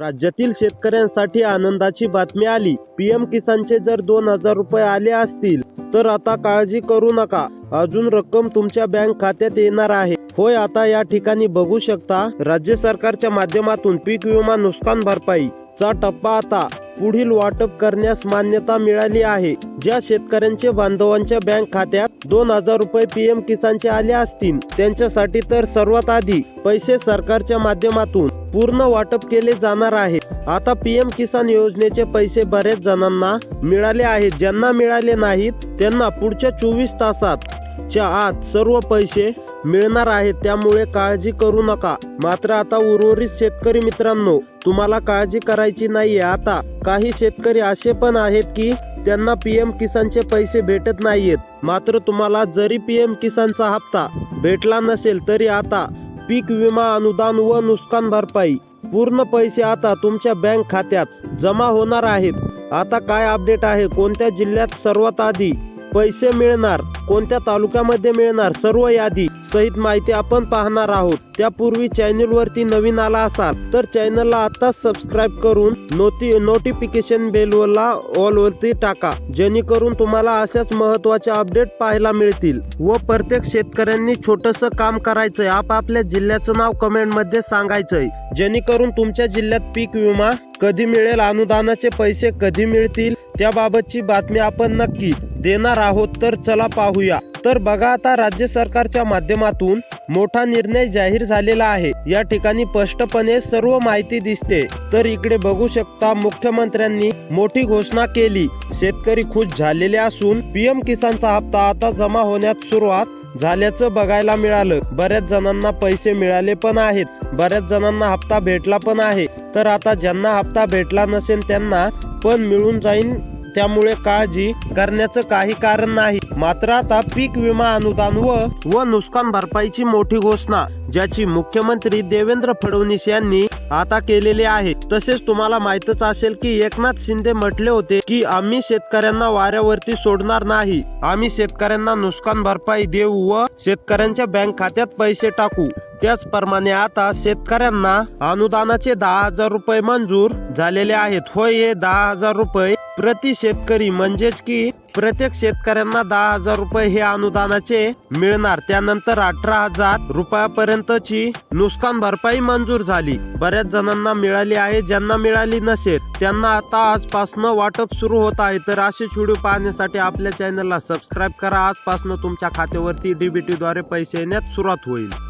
राज्यातील शेतकऱ्यांसाठी आनंदाची बातमी आली. पीएम किसानचे जर दोन हजार रुपये आले असतील तर आता काळजी करू नका. अजून रक्कम तुमच्या बँक खात्यात येणार आहे. होय आता या ठिकाणी बघू शकता. राज्य सरकारच्या माध्यमातून पीक विमा नुकसान भरपाई चा टप्पा आता. पुढील वाटप करण्यास मान्यता मिळाली आहे. ज्या शेतकऱ्यांचे बांधवांच्या बँक खात्यात दोन हजार रुपये पीएम किसानचे आले असतील त्यांच्यासाठी तर सर्वात आधी पैसे सरकारच्या माध्यमातून पूर्ण वाटप केले जाणार आहे. आता पीएम किसान योजनेचे पैसे बरेच जणांना मिळाले आहेत. ज्यांना मिळाले नाहीत त्यांना पुढच्या चोवीस तासात च्या आत सर्व पैसे मिळणार आहेत त्यामुळे काळजी करू नका. मात्र आता उर्वरित शेतकरी मित्रांनो तुम्हाला काळजी करायची नाहीये. आता काही शेतकरी असे पण आहेत की त्यांना पीएम किसानचे पैसे भेटत नाहीयेत. मात्र तुम्हाला जरी पीएम किसानचा हप्ता भेटला नसेल तरी आता पीक विमा अनुदान व नुकसान भरपाई पूर्ण पैसे आता तुमच्या बँक खात्यात जमा होणार आहेत. आता काय अपडेट आहे? कोणत्या जिल्ह्यात सर्वात आधी पैसे मिळणार कोणत्या तालुक्यामध्ये मिळणार सर्व यादी सहित माहिती आपण पाहणार आहोत. त्यापूर्वी चॅनल वरती नवीन आला असाल तर चॅनलला आताच सबस्क्राईब करून नोटी नोटिफिकेशन बेलला ऑल वरती टाका जेणेकरून तुम्हाला अशाच महत्त्वाच्या अपडेट पाहायला मिळतील. व प्रत्येक शेतकऱ्यांनी छोटस काम करायचंय आपापल्या जिल्ह्याचं नाव कमेंटमध्ये सांगायचंय. जेणेकरून तुमच्या जिल्ह्यात पीक विमा कधी मिळेल अनुदानाचे पैसे कधी मिळतील त्याबाबतची बातमी आपण नक्की देणार आहोत तर चला पाहूया. तर बघा आता राज्य सरकारच्या माध्यमातून मोठा निर्णय जाहीर झालेला आहे. या ठिकाणी स्पष्टपणे सर्व माहिती दिसते. तर इकडे बघू शकता मुख्यमंत्र्यांनी मोठी घोषणा केली. शेतकरी खुश झालेले असून पीएम किसानचा हप्ता आता जमा होण्यास सुरुवात झाल्याचं बघायला मिळालं. बऱ्याच जणांना पैसे मिळाले पण आहेत. बऱ्याच जणांना हप्ता भेटला पण आहे. तर आता ज्यांना हप्ता भेटला नसेल त्यांना पण मिळून जाईल त्यामुळे काळजी करण्याचं काही कारण नाही. मात्र आता पीक विमा अनुदान व व नुकसान भरपाईची मोठी घोषणा ज्याची मुख्यमंत्री देवेंद्र फडणवीस यांनी आता केलेले आहे. तसेच तुम्हाला माहितच असेल की एकनाथ शिंदे म्हटले होते की आम्ही शेतकऱ्यांना वाऱ्यावरती सोडणार नाही. आम्ही शेतकऱ्यांना नुकसान भरपाई देऊ व शेतकऱ्यांच्या बँक खात्यात पैसे टाकू. त्याचप्रमाणे आता शेतकऱ्यांना अनुदानाचे दहा हजार रुपये मंजूर झालेले आहेत. होय हे दहा हजार रुपये प्रति शेतकरी. म्हणजेच की प्रत्येक शेतकऱ्यांना दहा हजार रुपये हे अनुदानाचे मिळणार. त्यानंतर अठरा हजार रुपयापर्यंतची नुकसान भरपाई मंजूर झाली. बऱ्याच जणांना मिळाली आहे ज्यांना मिळाली नसेल. त्यांना आता आजपासून वाटप सुरू होत आहे. तर असे व्हिडिओ पाहण्यासाठी आपल्या चॅनलला सबस्क्राईब करा. आजपासून तुमच्या खात्यावरती डीबीटीद्वारे पैसे येण्यास सुरुवात होईल.